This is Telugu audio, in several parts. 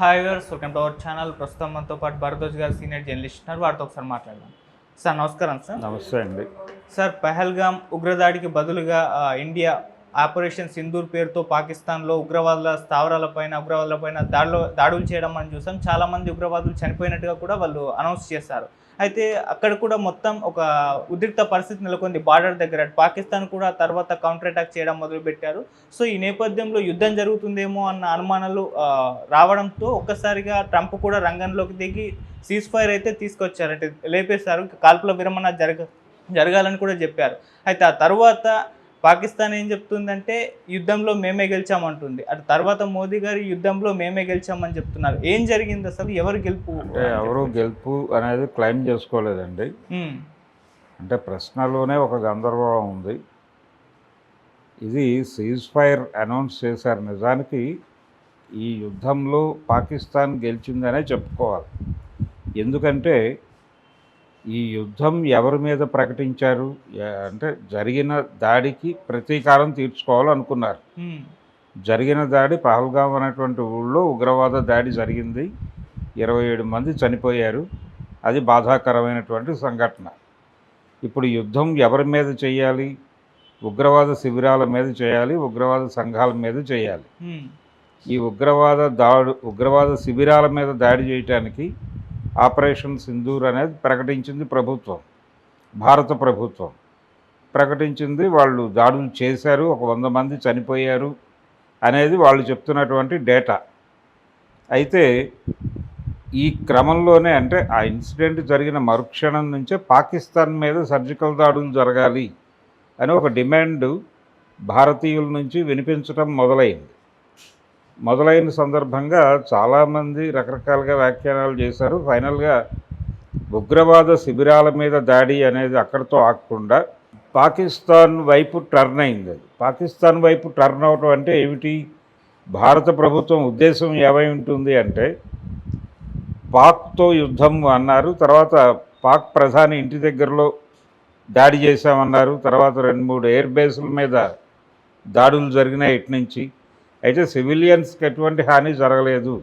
హాయ్ గారు వెల్కమ్ టు అవర్ ఛానల్ ప్రస్తుతం మనతో పాటు భరద్వాజ్ గారు సీనియర్ జర్నలిస్ట్ ఉన్నారు. వారితో ఒకసారి మాట్లాడదాం. సార్ నమస్కారం సార్. నమస్తే అండి. సార్ పహల్గామ్ ఉగ్రదాడికి బదులుగా ఇండియా ఆపరేషన్ సింధూర్ పేరుతో పాకిస్తాన్లో ఉగ్రవాదుల స్థావరాలపైన ఉగ్రవాదులపైన దాడులు దాడులు చేయడం మనం చూసాం. చాలామంది ఉగ్రవాదులు చనిపోయినట్టుగా కూడా వాళ్ళు అనౌన్స్ చేశారు. అయితే అక్కడ కూడా మొత్తం ఒక ఉద్రిక్త పరిస్థితి నెలకొంది బార్డర్ దగ్గర. పాకిస్తాన్ కూడా తర్వాత కౌంటర్ అటాక్ చేయడం మొదలుపెట్టారు. సో ఈ నేపథ్యంలో యుద్ధం జరుగుతుందేమో అన్న అనుమానాలు రావడంతో ఒక్కసారిగా ట్రంప్ కూడా రంగంలోకి దిగి సీజ్ ఫైర్ అయితే తీసుకొచ్చారు అంటే లేపేశారు. కాల్పుల విరమణ జరగ జరగాలని కూడా చెప్పారు. అయితే ఆ తర్వాత పాకిస్తాన్ ఏం చెప్తుందంటే యుద్ధంలో మేమే గెలిచామంటుంది అటు తర్వాత మోదీ గారు యుద్ధంలో మేమే గెలిచామని చెప్తున్నారు. ఏం జరిగింది అసలు? ఎవరు గెలుపు? ఎవరు గెలుపు అనేది క్లెయిమ్ చేసుకోలేదండి. అంటే ప్రశ్నలోనే ఒక గందరగోళం ఉంది. ఇది సీజ్ ఫైర్ అనౌన్స్ చేశారు. నిజానికి ఈ యుద్ధంలో పాకిస్తాన్ గెలిచిందనే చెప్పుకోవాలి. ఎందుకంటే ఈ యుద్ధం ఎవరి మీద ప్రకటించారు? అంటే జరిగిన దాడికి ప్రతీకారం తీర్చుకోవాలనుకున్నారు. జరిగిన దాడి పహల్గాం అనేటువంటి ఊళ్ళో ఉగ్రవాద దాడి జరిగింది. ఇరవై ఏడు మంది చనిపోయారు. అది బాధాకరమైనటువంటి సంఘటన. ఇప్పుడు యుద్ధం ఎవరి మీద చేయాలి? ఉగ్రవాద శిబిరాల మీద చేయాలి? ఉగ్రవాద సంఘాల మీద చేయాలి? ఈ ఉగ్రవాద దాడు ఉగ్రవాద శిబిరాల మీద దాడి చేయటానికి ఆపరేషన్ సింధూర్ అనేది ప్రకటించింది ప్రభుత్వం భారత ప్రభుత్వం. ప్రకటించింది వాళ్ళు దాడులు చేశారు ఒక వంద మంది చనిపోయారు అనేది వాళ్ళు చెప్తున్నటువంటి డేటా. అయితే ఈ క్రమంలోనే అంటే ఆ ఇన్సిడెంట్ జరిగిన మరుక్షణం నుంచే పాకిస్తాన్ మీద సర్జికల్ దాడులు జరగాలి అని ఒక డిమాండ్ భారతీయుల నుంచి వినిపించడం మొదలైంది. మొదలైన సందర్భంగా చాలామంది రకరకాలుగా వ్యాఖ్యానాలు చేశారు. ఫైనల్గా ఉగ్రవాద శిబిరాల మీద దాడి అనేది అక్కడితో ఆగకుండా పాకిస్తాన్ వైపు టర్న్ అయింది అది. పాకిస్తాన్ వైపు టర్న్ అవటం అంటే ఏమిటి? భారత ప్రభుత్వం ఉద్దేశం ఏమై ఉంటుంది అంటే పాక్తో యుద్ధం అన్నారు. తర్వాత పాక్ ప్రధాని ఇంటి దగ్గరలో దాడి చేశామన్నారు. తర్వాత రెండు మూడు ఎయిర్ బేస్ల మీద దాడులు జరిగినాయి ఇటు నుంచి. అయితే సివిలియన్స్కి ఎటువంటి హాని జరగలేదు.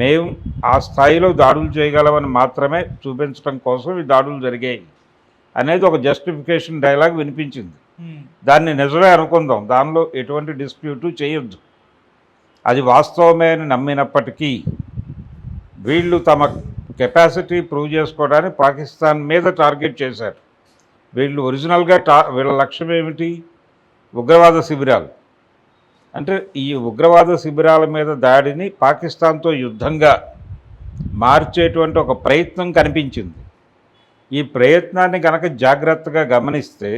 మేము ఆ స్థాయిలో దాడులు చేయగలమని మాత్రమే చూపించడం కోసం ఈ దాడులు జరిగాయి అనేది ఒక జస్టిఫికేషన్ డైలాగ్ వినిపించింది. దాన్ని నిజమే అనుకుందాం. దానిలో ఎటువంటి డిస్ప్యూటు చేయొద్దు. అది వాస్తవమే అని నమ్మినప్పటికీ వీళ్ళు తమ కెపాసిటీ ప్రూవ్ చేసుకోవడానికి పాకిస్తాన్ మీద టార్గెట్ చేశారు. వీళ్ళు ఒరిజినల్గా టా వీళ్ళ లక్ష్యం ఏమిటి? ఉగ్రవాద శిబిరాలు. అంటే ఈ ఉగ్రవాద శిబిరాల మీద దాడిని పాకిస్తాన్తో యుద్ధంగా మార్చేటువంటి ఒక ప్రయత్నం కనిపించింది. ఈ ప్రయత్నాన్ని కనుక జాగ్రత్తగా గమనిస్తే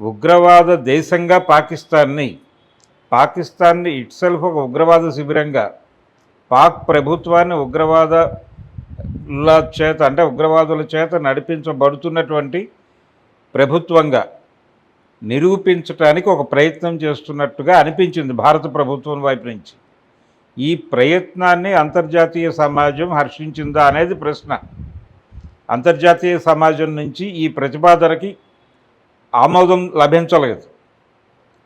ఉగ్రవాద దేశంగా పాకిస్తాన్ని పాకిస్తాన్ని ఇట్సెల్ఫ్ ఒక ఉగ్రవాద శిబిరంగా పాక్ ప్రభుత్వాన్ని ఉగ్రవాదల చేత అంటే ఉగ్రవాదుల చేత నడిపించబడుతున్నటువంటి ప్రభుత్వంగా నిరూపించటానికి ఒక ప్రయత్నం చేస్తున్నట్టుగా అనిపించింది భారత ప్రభుత్వం వైపు నుంచి. ఈ ప్రయత్నాన్ని అంతర్జాతీయ సమాజం హర్షించిందా అనేది ప్రశ్న. అంతర్జాతీయ సమాజం నుంచి ఈ ప్రతిపాదనకి ఆమోదం లభించలేదు.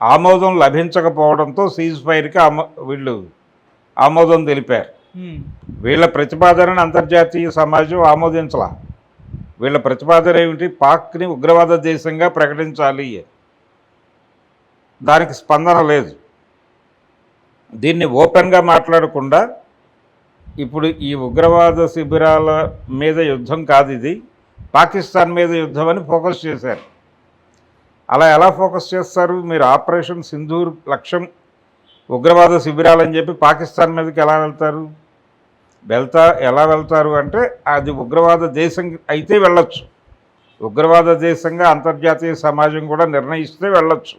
ఆమోదం లభించకపోవడంతో సీజ్ ఫైర్కి ఆమో వీళ్ళు ఆమోదం తెలిపారు. వీళ్ళ ప్రతిపాదనను అంతర్జాతీయ సమాజం ఆమోదించలా. వీళ్ళ ప్రతిపాదన ఏమిటి? పాక్ని ఉగ్రవాద దేశంగా ప్రకటించాలి. దానికి స్పందన లేదు. దీన్ని ఓపెన్గా మాట్లాడకుండా ఇప్పుడు ఈ ఉగ్రవాద శిబిరాల మీద యుద్ధం కాదు ఇది. పాకిస్తాన్ మీద యుద్ధం అని ఫోకస్ చేశారు. అలా ఎలా ఫోకస్ చేస్తారు? మీరు ఆపరేషన్ సింధూర్ లక్ష్యం ఉగ్రవాద శిబిరాలని చెప్పి పాకిస్తాన్ మీదకి ఎలా వెళ్తారు? వెళ్తా ఎలా వెళ్తారు అంటే అది ఉగ్రవాద దేశం అయితే వెళ్ళొచ్చు. ఉగ్రవాద దేశంగా అంతర్జాతీయ సమాజం కూడా నిర్ణయిస్తే వెళ్ళొచ్చు.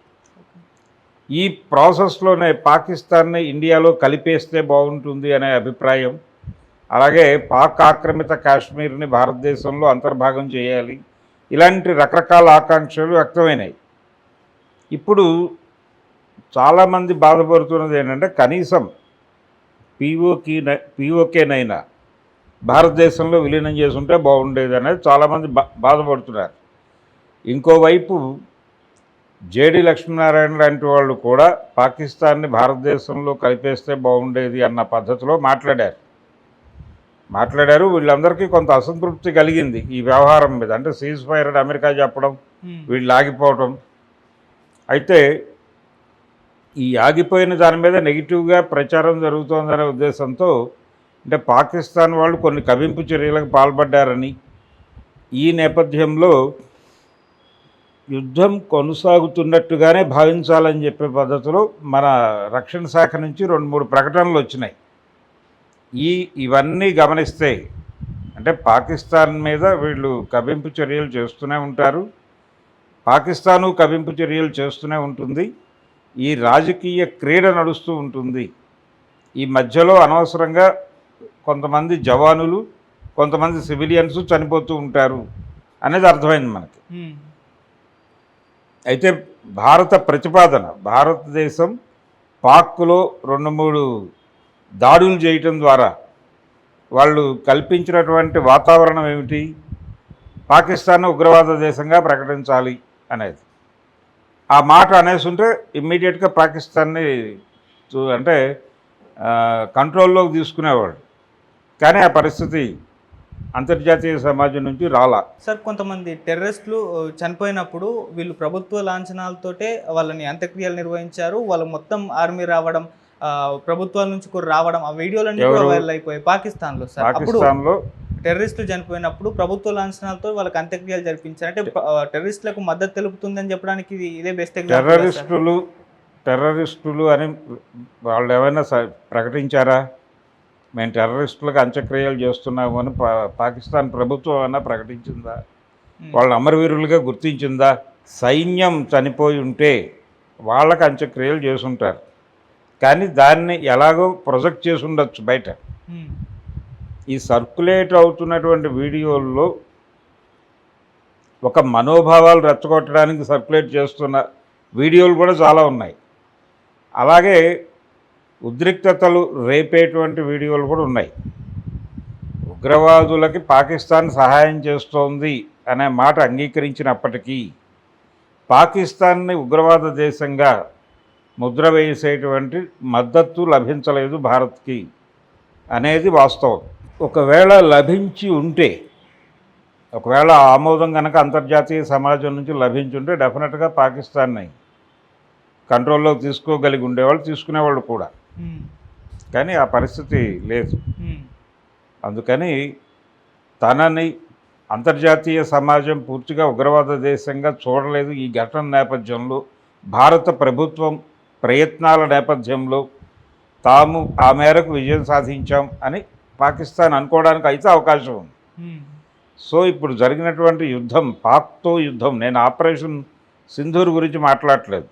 ఈ ప్రాసెస్లోనే పాకిస్తాన్ని ఇండియాలో కలిపేస్తే బాగుంటుంది అనే అభిప్రాయం. అలాగే పాక్ ఆక్రమిత కాశ్మీర్ని భారతదేశంలో అంతర్భాగం చేయాలి. ఇలాంటి రకరకాల ఆకాంక్షలు వ్యక్తమైనాయి. ఇప్పుడు చాలామంది బాధపడుతున్నది ఏంటంటే కనీసం పీఓకి పీఓకేనైనా భారతదేశంలో విలీనం చేసుంటే బాగుండేది అనేది చాలామంది బా బాధపడుతున్నారు. ఇంకోవైపు జేడి లక్ష్మీనారాయణ లాంటి వాళ్ళు కూడా పాకిస్తాన్ని భారతదేశంలో కలిపేస్తే బాగుండేది అన్న పద్ధతిలో మాట్లాడారు. మాట్లాడారు. వీళ్ళందరికీ కొంత అసంతృప్తి కలిగింది ఈ వ్యవహారం మీద. అంటే సీజ్ ఫైర్ అని అమెరికా చెప్పడం వీళ్ళు ఆగిపోవటం. అయితే ఈ ఆగిపోయిన దాని మీద నెగిటివ్గా ప్రచారం జరుగుతోందనే ఉద్దేశంతో అంటే పాకిస్తాన్ వాళ్ళు కొన్ని కవింపు చర్యలకు పాల్పడ్డారని ఈ నేపథ్యంలో యుద్ధం కొనసాగుతున్నట్టుగానే భావించాలని చెప్పే పద్ధతిలో మన రక్షణ శాఖ నుంచి రెండు మూడు ప్రకటనలు వచ్చినాయి. ఈ ఇవన్నీ గమనిస్తే అంటే పాకిస్తాన్ మీద వీళ్ళు కవింపు చర్యలు చేస్తూనే ఉంటారు. పాకిస్తాను కవింపు చర్యలు చేస్తూనే ఉంటుంది. ఈ రాజకీయ క్రీడ నడుస్తూ ఉంటుంది. ఈ మధ్యలో అనవసరంగా కొంతమంది జవానులు కొంతమంది సివిలియన్స్ చనిపోతూ ఉంటారు అనేది అర్థమైంది మనకి. అయితే భారత ప్రతిపాదన భారతదేశం పాక్లో రెండు మూడు దాడులు చేయటం ద్వారా వాళ్ళు కల్పించినటువంటి వాతావరణం ఏమిటి? పాకిస్తాన్ ఉగ్రవాద దేశంగా ప్రకటించాలి అనేది. ఆ మాట అనేసి ఉంటే ఇమ్మీడియట్గా పాకిస్తాన్ని చూ- అంటే కంట్రోల్లోకి తీసుకునేవాడు కానీ ఆ పరిస్థితి అంతర్జాతీయ సమాజం నుంచి రాలా. సార్ కొంతమంది టెర్రరిస్టులు చనిపోయినప్పుడు వీళ్ళు ప్రభుత్వ లాంఛనాలతోటే వాళ్ళని అంత్యక్రియలు నిర్వహించారు. వాళ్ళు మొత్తం ఆర్మీ రావడం ప్రభుత్వాల నుంచి కూడా రావడం ఆ వీడియోలన్నీ? వైరల్ అయిపోయాయి పాకిస్తాన్లో సార్. పాకిస్తాన్లో? టెర్రరిస్టులు చనిపోయినప్పుడు ప్రభుత్వ లాంఛనాలతో వాళ్ళకి అంత్యక్రియలు జరిపించారు. అంటే టెర్రరిస్టులకు మద్దతు తెలుపుతుందని చెప్పడానికి ఇది బెస్ట్ టెర్రరిస్టులు టెర్రరిస్టులు అని వాళ్ళు ఏమైనా ప్రకటించారా? మేము టెర్రరిస్టులకు అంత్యక్రియలు చేస్తున్నాము అని పాకిస్తాన్ ప్రభుత్వం ఏమైనా ప్రకటించిందా? వాళ్ళని అమరవీరులుగా గుర్తించిందా? సైన్యం చనిపోయి ఉంటే వాళ్ళకి అంత్యక్రియలు చేసుంటారు కానీ దాన్ని ఎలాగో ప్రొజెక్ట్ చేసి ఉండొచ్చు బయట. ఈ సర్క్యులేట్ అవుతున్నటువంటి వీడియోల్లో ఒక మనోభావాలు రెచ్చగొట్టడానికి సర్క్యులేట్ చేస్తున్న వీడియోలు కూడా చాలా ఉన్నాయి. అలాగే ఉద్రిక్తతలు రేపేటువంటి వీడియోలు కూడా ఉన్నాయి. ఉగ్రవాదులకి పాకిస్తాన్ సహాయం చేస్తోంది అనే మాట అంగీకరించినప్పటికీ పాకిస్తాన్ని ఉగ్రవాద దేశంగా ముద్ర వేసేటువంటి మద్దతు లభించలేదు భారత్కి అనేది వాస్తవం. ఒకవేళ లభించి ఉంటే ఒకవేళ ఆమోదం కనుక అంతర్జాతీయ సమాజం నుంచి లభించుంటే డెఫినెట్గా పాకిస్తాన్ని కంట్రోల్లో తీసుకోగలిగి ఉండేవాళ్ళు తీసుకునేవాళ్ళు కూడా. కానీ ఆ పరిస్థితి లేదు. అందుకని తనని అంతర్జాతీయ సమాజం పూర్తిగా ఉగ్రవాద దేశంగా చూడలేదు. ఈ ఘటన నేపథ్యంలో భారత ప్రభుత్వం ప్రయత్నాల నేపథ్యంలో తాము ఆ మేరకు విజయం సాధించాం అని పాకిస్తాన్ అనుకోవడానికి అయితే అవకాశం ఉంది. సో ఇప్పుడు జరిగినటువంటి యుద్ధం పాక్తో యుద్ధం నేను ఆపరేషన్ సింధూర్ గురించి మాట్లాడట్లేదు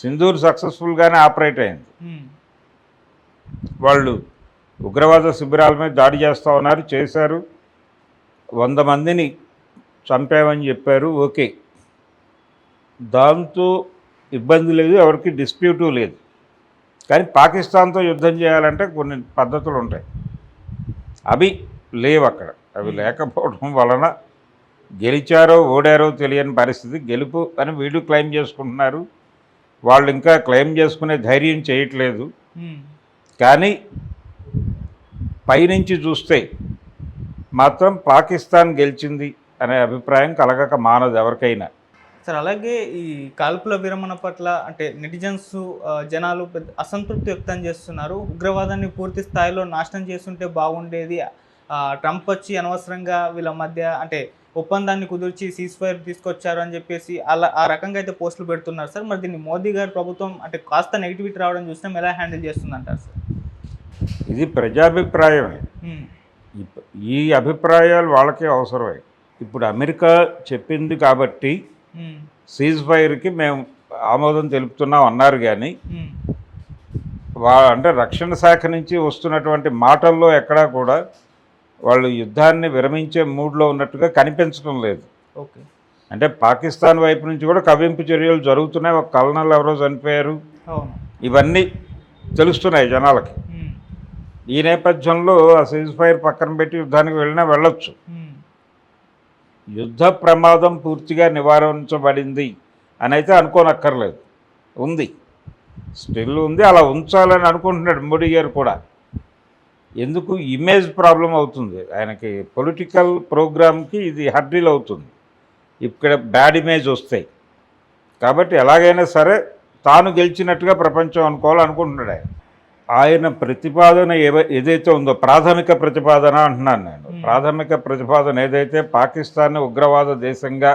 సింధూర్ సక్సెస్ఫుల్గానే ఆపరేట్ అయింది. వాళ్ళు ఉగ్రవాద శిబిరాల మీద దాడి చేస్తూ ఉన్నారు చేశారు. వంద మందిని చంపామని చెప్పారు ఓకే. దాంతో ఇబ్బంది లేదు ఎవరికి డిస్ప్యూటు లేదు. కానీ పాకిస్తాన్తో యుద్ధం చేయాలంటే కొన్ని పద్ధతులు ఉంటాయి. అవి లేవు అక్కడ. అవి లేకపోవడం వలన గెలిచారో ఓడారో తెలియని పరిస్థితి. గెలుపు అని వీళ్ళు క్లెయిమ్ చేసుకుంటున్నారు. వాళ్ళు ఇంకా క్లెయిమ్ చేసుకునే ధైర్యం చేయట్లేదు. కానీ పైనుంచి చూస్తే మాత్రం పాకిస్తాన్ గెలిచింది అనే అభిప్రాయం కలగక మానదు ఎవరికైనా. సార్ అలాగే ఈ కాల్పుల విరమణ పట్ల అంటే నెటిజన్స్ జనాలు పెద్ద అసంతృప్తి వ్యక్తం చేస్తున్నారు. ఉగ్రవాదాన్ని పూర్తి స్థాయిలో నాశనం చేస్తుంటే బాగుండేది ట్రంప్ వచ్చి అనవసరంగా వీళ్ళ మధ్య అంటే ఒప్పందాన్ని కుదిర్చి సీజ్ ఫైర్ తీసుకొచ్చారు అని చెప్పేసి అలా ఆ రకంగా అయితే పోస్టులు పెడుతున్నారు. సార్ మరి దీన్ని మోదీ గారి ప్రభుత్వం అంటే కాస్త నెగిటివిటీ రావడం చూసినా ఎలా హ్యాండిల్ చేస్తుందంటారు సార్? ఇది ప్రజాభిప్రాయమే. ఈ అభిప్రాయాలు వాళ్ళకే అవసరమే. ఇప్పుడు అమెరికా చెప్పింది కాబట్టి సీజ్ ఫైర్కి మేము ఆమోదం తెలుపుతున్నాం అన్నారు కానీ వా అంటే రక్షణ శాఖ నుంచి వస్తున్నటువంటి మాటల్లో ఎక్కడా కూడా వాళ్ళు యుద్ధాన్ని విరమించే మూడ్లో ఉన్నట్టుగా కనిపించడం లేదు. ఓకే. అంటే పాకిస్తాన్ వైపు నుంచి కూడా కవింపు చర్యలు జరుగుతున్నాయి. ఒక కల్నల్ ఎవరో చనిపోయారు. ఇవన్నీ తెలుస్తున్నాయి జనాలకి. ఈ నేపథ్యంలో ఆ సీజ్ ఫైర్ పక్కన పెట్టి యుద్ధానికి వెళ్ళినా వెళ్ళొచ్చు. యుద్ధ ప్రమాదం పూర్తిగా నివారించబడింది అని అయితే అనుకోనక్కర్లేదు. ఉంది. స్టిల్ ఉంది. అలా ఉంచాలని అనుకుంటున్నాడు మోడీ గారు కూడా. ఎందుకు? ఇమేజ్ ప్రాబ్లం అవుతుంది. ఆయనకి పొలిటికల్ ప్రోగ్రామ్కి ఇది హర్డీల్ అవుతుంది. ఇక్కడ బ్యాడ్ ఇమేజ్ వస్తాయి. కాబట్టి ఎలాగైనా సరే తాను గెలిచినట్టుగా ప్రపంచం అనుకోవాలనుకుంటున్నాడు ఆయన. ఆయన ప్రతిపాదన ఏవ ఏదైతే ఉందో ప్రాథమిక ప్రతిపాదన అంటున్నాను నేను. ప్రాథమిక ప్రతిపాదన ఏదైతే పాకిస్తాన్ని ఉగ్రవాద దేశంగా